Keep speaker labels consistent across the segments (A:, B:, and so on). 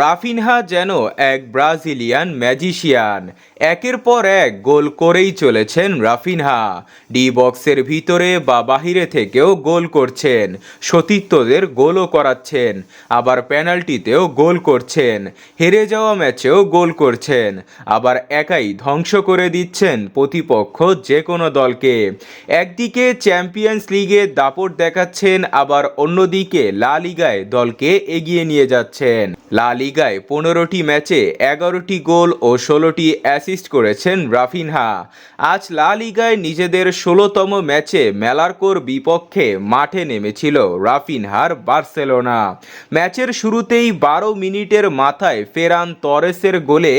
A: Raphinha যেন এক Brazilian magician. একের পর এক গোল করেই চলেছেন রাফিনহা। ডি বক্সের ভিতরে বা বাহিরে থেকেও গোল করছেন। সতীর্থদের গোলও করাচ্ছেন। আবার পেনাল্টিতেও গোল করছেন। হেরে যাওয়া ম্যাচেও গোল করছেন। আবার একাই ধ্বংস করে দিচ্ছেন প্রতিপক্ষ যে কোনো দলকে। একদিকে চ্যাম্পিয়ন্স লিগে দাপট দেখাচ্ছেন, আবার অন্যদিকে লা লিগায় দলকে এগিয়ে নিয়ে যাচ্ছেন। লা লিগায় পনেরোটি ম্যাচে এগারোটি গোল ও ষোলোটি অ্যাসিস্ট করেছেন রাফিনহা। আজ লা লিগায় নিজেদের ষোলোতম ম্যাচে মেলার্কোর বিপক্ষে মাঠে নেমেছিল রাফিনহার বার্সেলোনা। ম্যাচের শুরুতেই বারো মিনিটের মাথায় ফেরান তরেসের গোলে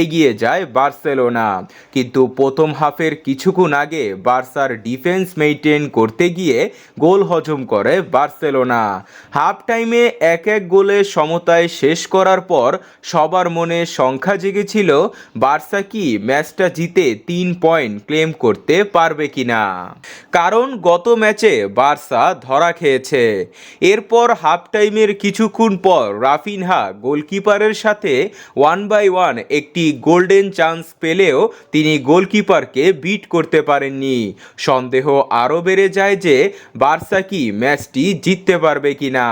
A: এগিয়ে যায় বার্সেলোনা। কিন্তু প্রথম হাফের কিছুক্ষণ আগে বার্সার ডিফেন্স মেইনটেইন করতে গিয়ে গোল হজম করে বার্সেলোনা। হাফ টাইমে এক এক গোলে সমতায় শেষ করার পর সবার মনে সংখ্যা জেগেছিল, বার্সা কি ম্যাচটা জিতে তিন পয়েন্ট ক্লেম করতে পারবে কিনা? কারণ গত ম্যাচে বার্সা ধরা খেয়েছে। এরপর হাফ টাইমের কিছুক্ষণ পর রাফিনহা গোলকিপারের সাথে ওয়ান বাই ওয়ান একটি গোল্ডেন চান্স পেলেও তিনি গোলকিপারকে বিট করতে পারেননি। সন্দেহ আরও বেড়ে যায় যে বার্সা কি ম্যাচটি জিততে পারবে কিনা।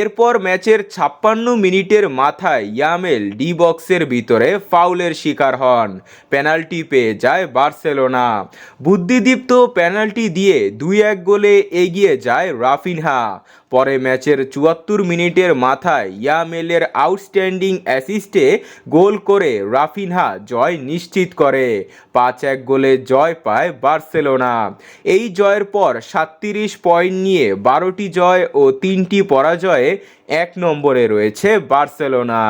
A: এরপর ম্যাচের ছাপ্পান্ন মিনিটের মাথায় ইয়ামেল ডি বক্সের ভিতরে ফাউলের শিকার হন। পেনাল্টি পেয়ে যায় বার্সেলোনা। বুদ্ধিদীপ্ত পেনাল্টি দিয়ে দুই এক গোলে এগিয়ে যায় রাফিনহা। পরে ম্যাচের চুয়াত্তর মিনিটের মাথায় ইয়ামেলের আউটস্ট্যান্ডিং অ্যাসিস্টে গোল করে রাফিনহা জয় নিশ্চিত করে। পাঁচ এক গোলে জয় পায় বার্সেলোনা। এই জয়ের পর সাতত্রিশ পয়েন্ট নিয়ে বারোটি জয় ও তিনটি পরাজয়ে এক নম্বরে রয়েছে বার্সেলোনা। না।